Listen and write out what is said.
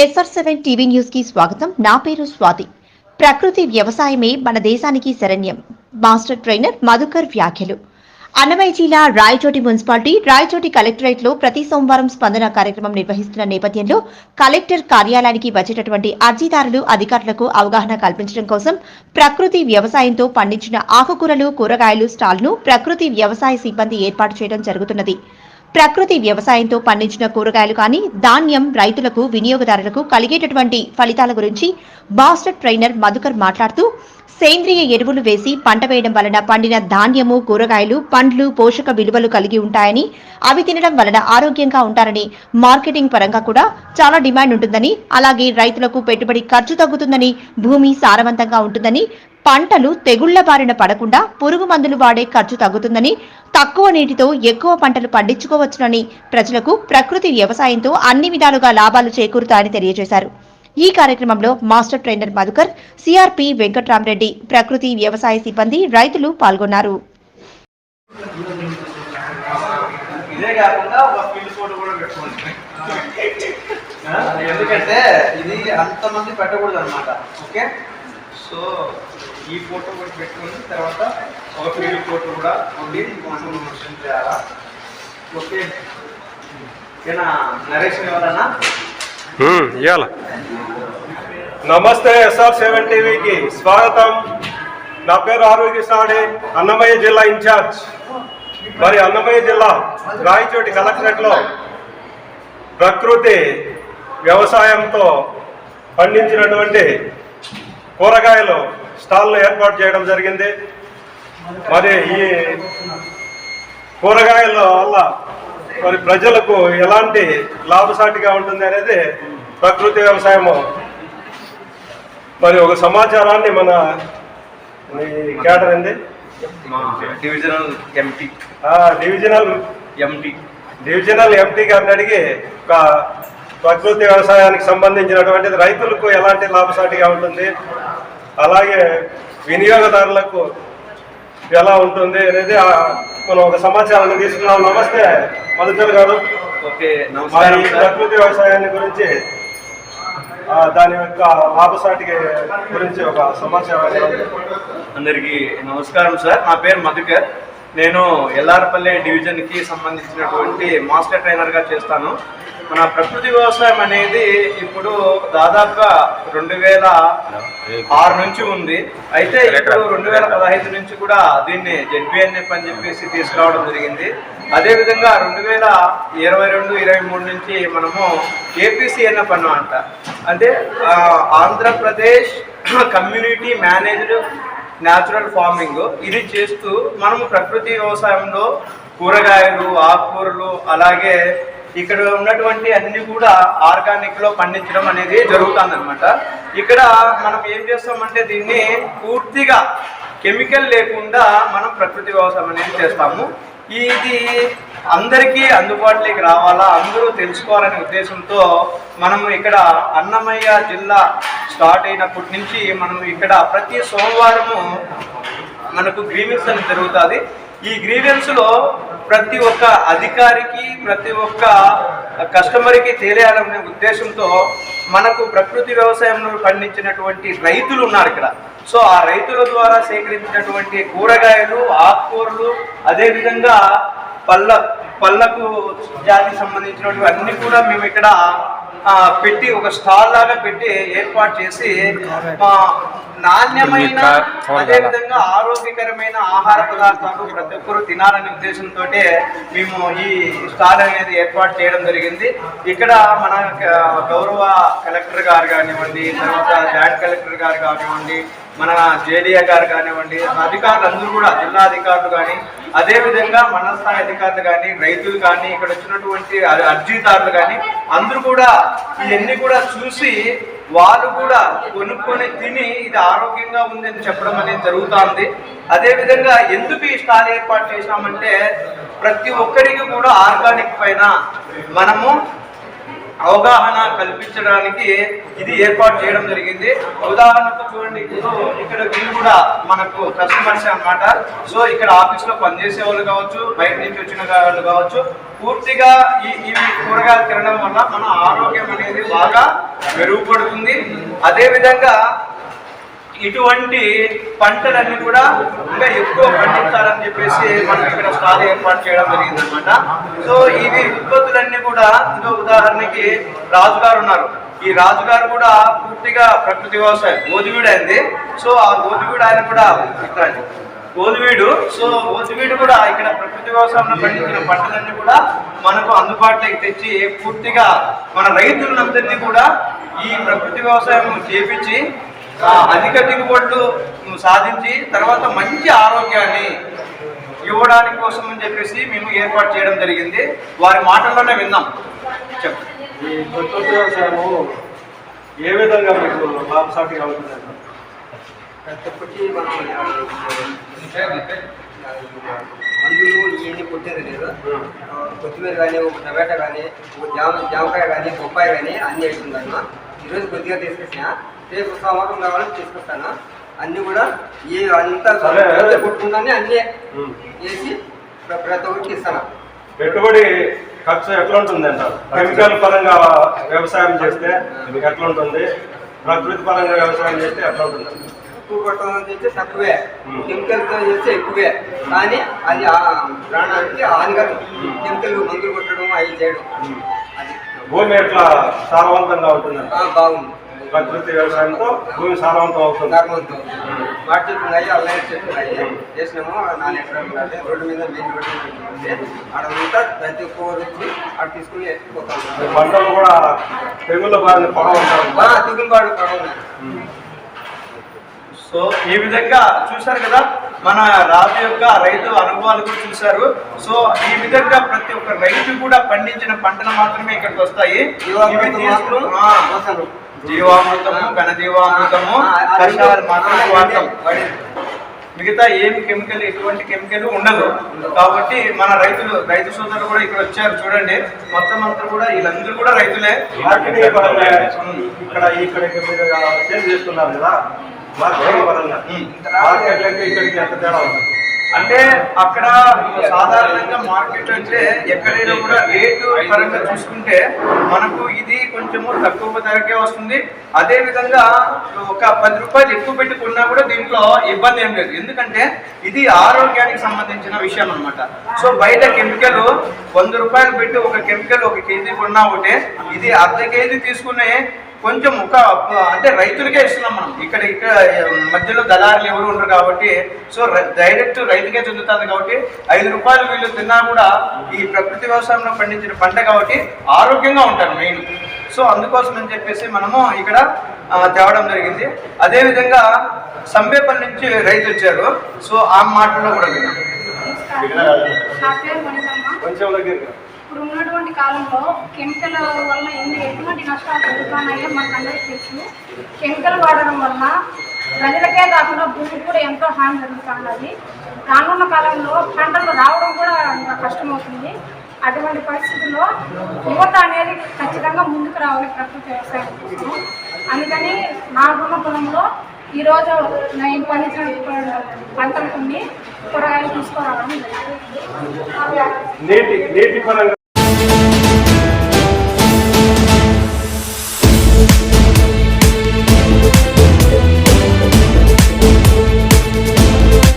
SR seven TV న్యూస్కి స్వాగతం. నా పేరు స్వాతి. ప్రకృతి వ్యవసాయమే మన దేశానికి శరణ్యం. మాస్టర్ ట్రైనర్ మధుకర్ వ్యాఖ్యలు. అన్నమయ్య జిల్లా రాయచోటి మున్సిపాలిటీ రాయచోటి కలెక్టరేట్లో ప్రతి సోమవారం స్పందన కార్యక్రమం నిర్వహిస్తున్న నేపథ్యంలో కలెక్టర్ కార్యాలయానికి వచ్చేటటువంటి అర్జీదారులు అధికారులకు అవగాహన కల్పించడం కోసం ప్రకృతి వ్యవసాయంతో పండించిన ఆకుకూరలు కూరగాయలు స్టాల్ను ప్రకృతి వ్యవసాయ సిబ్బంది ఏర్పాటు చేయడం జరుగుతున్నది. ప్రకృతి వ్యవసాయంతో పండించిన కూరగాయలు కానీ ధాన్యం రైతులకు వినియోగదారులకు కలిగేటటువంటి ఫలితాల గురించి బాస్టర్ ట్రైనర్ మధుకర్ మాట్లాడుతూ సేంద్రియ ఎరువులు వేసి పంట వేయడం వలన పండిన ధాన్యము కూరగాయలు పండ్లు పోషక విలువలు కలిగి ఉంటాయని అవి తినడం వలన ఆరోగ్యంగా ఉంటారని మార్కెటింగ్ పరంగా కూడా చాలా డిమాండ్ ఉంటుందని అలాగే రైతులకు పెట్టుబడి ఖర్చు తగ్గుతుందని భూమి సారవంతంగా ఉంటుందని పంటలు తెగుళ్ళ బారిన పడకుండా పురుగు మందులు వాడే ఖర్చు తగ్గుతుందని తక్కువ నీటితో ఎక్కువ పంటలు పండించుకోవచ్చునని ప్రజలకు ప్రకృతి వ్యవసాయంతో అన్ని విధాలుగా లాభాలు చేకూరుతాయని తెలియజేశారు. ఈ కార్యక్రమంలో master trainer Madhukar CRP Venkatramireddy ప్రకృతి వ్యవసాయ సిబ్బంది రైతులు పాల్గొన్నారు. ఎందుకంటే ఇది అంతమంది పెట్టకూడదు అనమాట ఓకే? సో ఈ ఫోటో కూడా పెట్టుకుని తర్వాత ఒక ఫీల్డ్ ఫోటో కూడా ఉండి ఫోటో మెన్షన్ చేయాలా? ఓకే. ఏనా నరేష్ ఎవరన్నా ఇవాళ నమస్తే ఎస్ఆర్ సెవెన్ టీవీకి స్వాగతం. నా పేరు ఆరోగ్య సాడే అన్నమయ్య జిల్లా ఇన్ఛార్జ్. మరి అన్నమయ్య జిల్లా రాయచోటి కలెక్టరేట్లో ప్రకృతి వ్యవసాయంతో పండించినటువంటి కూరగాయలు స్టాల్ను ఏర్పాటు చేయడం జరిగింది. మరి ఈ కూరగాయల వల్ల మరి ప్రజలకు ఎలాంటి లాభసాటిగా ఉంటుంది అనేది ప్రకృతి వ్యవసాయము. మరి ఒక సమాచారాన్ని మన కేటర్ మా divisional MP divisional MP divisional MP గారిని అడిగి ఒక ప్రకృతి వ్యవసాయానికి సంబంధించినటువంటిది రైతులకు ఎలాంటి లాభసాటిగా ఉంటుంది? అలాగే వినియోగదారులకు ఎలా ఉంటుంది అనేది మనం ఒక సమాచారాన్ని తీసుకున్నాం. నమస్తే మధుకర్ గారు. ప్రకృతి వ్యవసాయాన్ని గురించి దాని యొక్క లాభసాటికి గురించి ఒక సమాచారం. అందరికీ నమస్కారం సార్. నా పేరు మధుకర్. నేను ఎల్లారపల్లి డివిజన్కి సంబంధించినటువంటి మాస్టర్ ట్రైనర్గా చేస్తాను. మన ప్రకృతి వ్యవసాయం అనేది ఇప్పుడు దాదాపుగా రెండు వేల ఆరు నుంచి ఉంది. అయితే ఇప్పుడు రెండు వేల పదహైదు నుంచి కూడా దీన్ని జెడ్బిఎన్ఎఫ్ అని చెప్పేసి తీసుకురావడం జరిగింది. అదేవిధంగా రెండు వేల ఇరవై రెండు ఇరవై మూడు నుంచి మనము ఏపీసీఎన్ఎఫ్ అన్నమాట అంటే. Andhra Pradesh community managed natural farming ఇది చేస్తూ మనము ప్రకృతి వ్యవసాయంలో కూరగాయలు ఆకుకూరలు అలాగే ఇక్కడ ఉన్నటువంటి అన్ని కూడా ఆర్గానిక్లో పండించడం అనేది జరుగుతుంది అనమాట ఇక్కడ మనం ఏం చేస్తామంటే దీన్ని పూర్తిగా కెమికల్ లేకుండా మనం ప్రకృతి వ్యవసాయం అనేది చేస్తాము. ఇది అందరికీ అందుబాటులోకి రావాలా? అందరూ తెలుసుకోవాలనే ఉద్దేశంతో మనము ఇక్కడ అన్నమయ్య జిల్లా స్టార్ట్ అయినప్పటి నుంచి మనం ఇక్కడ ప్రతి సోమవారము మనకు గ్రీవెన్స్ అని జరుగుతుంది. ఈ గ్రీవెన్స్లో ప్రతి ఒక్క అధికారికి ప్రతి ఒక్క కస్టమర్కి తెలియాలనే ఉద్దేశంతో మనకు ప్రకృతి వ్యవసాయంలో పండించినటువంటి రైతులు ఉన్నారు ఇక్కడ. సో ఆ రైతుల ద్వారా సేకరించినటువంటి కూరగాయలు ఆకుకూరలు అదేవిధంగా పళ్ళ పళ్ళకు జాతికి సంబంధించినటువంటి అన్ని కూడా మేము ఇక్కడ పెట్టి ఒక స్టాల్ లాగా పెట్టి ఏర్పాటు చేసి మా నాణ్యమైన అదేవిధంగా ఆరోగ్యకరమైన ఆహార పదార్థాలు ప్రతి ఒక్కరు తినాలనే ఉద్దేశంతో మేము ఈ స్టాల్ అనేది ఏర్పాటు చేయడం జరిగింది. ఇక్కడ మన గౌరవ కలెక్టర్ గారు కానివ్వండి తర్వాత జాయింట్ కలెక్టర్ గారు కానివ్వండి మన జేడీఏ గారు కానివ్వండి అధికారులు అందరూ కూడా జిల్లా అధికారులు కానీ అదేవిధంగా మండల అధికారులు కానీ రైతులు కానీ ఇక్కడ వచ్చినటువంటి అర్జీదారులు కానీ అందరూ కూడా ఇవన్నీ కూడా చూసి వాళ్ళు కూడా కొనుక్కొని తిని ఇది ఆరోగ్యంగా ఉందని చెప్పడం అనేది జరుగుతుంది. అదేవిధంగా ఎందుకు ఈ స్టాల్ ఏర్పాటు చేశామంటే ప్రతి ఒక్కరికి కూడా ఆర్గానిక్ పైన మనము అవగాహన కల్పించడానికి ఇది ఏర్పాటు చేయడం జరిగింది. ఉదాహరణకు చూడండి ఇప్పుడు ఇక్కడ వీళ్ళు కూడా మనకు కస్టమర్స్ అన్నమాట. సో ఇక్కడ ఆఫీస్లో పనిచేసే వాళ్ళు కావచ్చు బయట నుంచి వచ్చిన వాళ్ళు కావచ్చు పూర్తిగా ఈ ఇవి కూరగాయలు తినడం వల్ల మన ఆరోగ్యం అనేది బాగా మెరుగుపడుతుంది. అదే విధంగా ఇటువంటి పంటలన్నీ కూడా ఇంకా ఎక్కువ పండించాలని చెప్పేసి మనం ఇక్కడ స్టాల్ ఏర్పాటు చేయడం జరిగింది అనమాట సో ఇవి ఉత్పత్తులన్నీ కూడా ఇంకో ఉదాహరణకి రాజుగారు ఉన్నారు. ఈ రాజుగారు కూడా పూర్తిగా ప్రకృతి వ్యవసాయం గోధువీడు అయింది సో ఆ గోధువీడు ఆయన కూడా ఇక్కడ గోధువీడు సో గోధువీడు కూడా ఇక్కడ ప్రకృతి వ్యవసాయంలో పండించిన పంటలన్నీ కూడా మనకు అందుబాటులోకి తెచ్చి పూర్తిగా మన రైతులందరినీ కూడా ఈ ప్రకృతి వ్యవసాయం చేపించి అధిక దిగుబడులు సాధించి తర్వాత మంచి ఆరోగ్యాన్ని ఇవ్వడానికి కోసం అని చెప్పేసి మేము ఏర్పాటు చేయడం జరిగింది. వారి మాటల్లోనే విందాం. చెప్పు. ఈ ప్రకృతి వ్యవసాయము ఏ విధంగా మీకు మనం మందులు ఇవన్నీ కొట్టేది లేదు. కొత్తిమీర కానీ ఒక టమాటా కానీ ఒక జామ జామకాయ కానీ బొప్పాయి కానీ అన్నీ వేస్తుందన్న ఈరోజు కొద్దిగా తీసుకొచ్చిన. రేపు సోమవారం కావాలని తీసుకొస్తాను? అన్నీ కూడా ఏ అంతా సరే. కొట్టుకుంటానే అన్నీ. వేసి ప్ర- ప్రతి ఒక్కరికి ఇస్తాను? పెట్టుబడి ఖర్చు ఎట్లా ఉంటుంది అంటారు కెమికల్ పరంగా వ్యవసాయం చేస్తే మీకు ఎట్లా ఉంటుంది ప్రకృతి పరంగా వ్యవసాయం చేస్తే ఎట్లా ఉంటుంది ఎక్కువ కొట్టడం చేస్తే తక్కువే. కెమికల్తో చేస్తే ఎక్కువే. కానీ అది ఆ ప్రాణానికి హానికరం కెమికల్ మందులు కొట్టడం అవి చేయడం. భూమి ఎట్లా సారవంతంగా ఉంటుందంట ఆ, బాగుంది. ప్రకృతి వ్యవసాయంతో భూమి సారవంతం అవుతుంది. వాటి చెట్లు ఉన్నాయి అల్లరి చెట్లు ఉన్నాయి. చేసినాము నాలుగు ఎకరాలు రోడ్డు మీద మెయిన్ రోడ్డు మీద అడంతా ప్రతి ఒక్క వచ్చి అక్కడ తీసుకుని ఎత్తుకుపోతాం పంటలు కూడా తెగుళ్ళ బారిన పడవ తిగులుబాటు పడవ సో ఈ విధంగా చూశారు కదా మన రాజు యొక్క రైతు అనుభవాలు కూడా చూశారు. సో ఈ విధంగా ప్రతి ఒక్క రైతు కూడా పండించిన పంటలు మాత్రమే ఇక్కడికి వస్తాయి. జీవామృతము ఘనజీవామృతము కషాయాలు మాత్రమే వాడతాం. మిగతా ఏమి కెమికల్ ఎటువంటి కెమికల్ ఉండదు. కాబట్టి మన రైతులు రైతు సోదరులు కూడా ఇక్కడ వచ్చారు చూడండి. మొత్తం అంతా కూడా వీళ్ళందరూ కూడా రైతులే. ఇక్కడ ఇక్కడ సేల్ చేస్తున్నారు కదా. పరంగా ఇక్కడికి ఎంత తేడా ఉంది? అంటే అక్కడ సాధారణంగా మార్కెట్ వచ్చే ఎక్కడైనా కూడా రేటు పరంగా చూసుకుంటే మనకు ఇది కొంచెము తక్కువ ధరకే వస్తుంది. అదే విధంగా ఒక పది రూపాయలు ఎక్కువ పెట్టి కొన్నా కూడా దీంట్లో ఇబ్బంది ఏం లేదు. ఎందుకంటే ఇది ఆరోగ్యానికి సంబంధించిన విషయం అనమాట సో బయట కెమికల్ వంద రూపాయలు పెట్టి ఒక కెమికల్ ఒక కేజీ కొన్నా ఒకటే ఇది అర్ధ కేజీ తీసుకునే కొంచెం ఒక అంటే రైతులకే ఇస్తున్నాం మనం. ఇక్కడ ఇక్కడ మధ్యలో దళారులు ఎవరు ఉండరు కాబట్టి సో రై- డైరెక్ట్ రైతుకే చెందుతుంది కాబట్టి ఐదు రూపాయలు వీళ్ళు తిన్నా కూడా ఈ ప్రకృతి వ్యవసాయంలో పండించిన పంట కాబట్టి ఆరోగ్యంగా ఉంటారు మెయిన్. సో అందుకోసం అని చెప్పేసి మనము ఇక్కడ తేవడం జరిగింది. అదే విధంగా సంబేపల్లి నుంచి రైతు వచ్చారు. సో ఆ మాటల్లో కూడా విన్నాం. కొంచెం దగ్గర ఇప్పుడు ఉన్నటువంటి కాలంలో కెమికల్ వల్ల ఎన్ని ఎటువంటి నష్టాలు జరుగుతున్నాయో మనకు అందరికీ తెలుసు. కెమికల్ వాడడం వల్ల ప్రజలకే కాకుండా భూమికి కూడా ఎంతో హాని జరుగుతున్నది రానున్న కాలంలో పంటలు రావడం కూడా ఇంకా కష్టమవుతుంది. అటువంటి పరిస్థితుల్లో యువత అనేది ఖచ్చితంగా ముందుకు రావాలి ప్రకృతి వ్యవసాయం కోసం. అందుకని నాకున్న పొలంలో ఈరోజు నేను పండించిన పంటలు కొన్ని కూరగాయలు తీసుకురావడం నేటి నేటి పరంగా